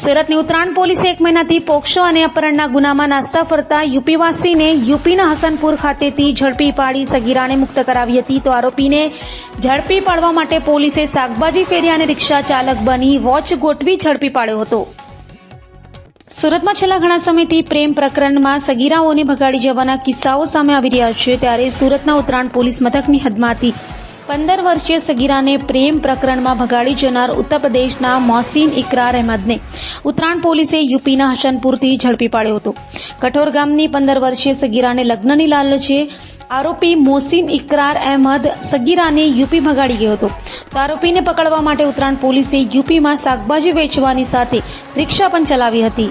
સુરતની ઉત્તરાયણ પોલીસે એક મહિનાથી પોક્સો અને અપહરણના ગુનામાં નાસ્તા ફરતા યુપીવાસીને યુપીના હસનપુર ખાતેથી ઝડપી પાડી સગીરાને મુક્ત કરાવી હતી તો આરોપીને ઝડપી પાડવા માટે પોલીસે શાકભાજી ફેરી અને રિક્ષા ચાલક બની વોચ ગોઠવી ઝડપી પાડ્યો હતો. સુરતમાં છેલ્લા ઘણા સમયથી પ્રેમ પ્રકરણમાં સગીરાઓને ભગાડી જવાના કિસ્સાઓ સામે આવી રહ્યા છે ત્યારે સુરતના ઉત્તરાયણ પોલીસ મથકની હદમાંથી પંદર વર્ષીય સગીરાને પ્રેમ પ્રકરણમાં ભગાડી જનાર ઉત્તર પ્રદેશના મોસીન ઇકરાર અહેમદને. ઉત્તરાયણ પોલીસે યુપીના હસનપુરથી ઝડપી પાડ્યો હતો. કઠોર ગામની પંદર વર્ષીય સગીરાને લગ્નની લાલચે આરોપી મોસીન ઇકરાર અહેમદ સગીરાને યુપી ભગાડી ગયો હતો. તો આરોપીને પકડવા માટે ઉત્તરાયણ પોલીસે યુપીમાં શાકભાજી વેચવાની સાથે રિક્ષા પણ ચલાવી હતી.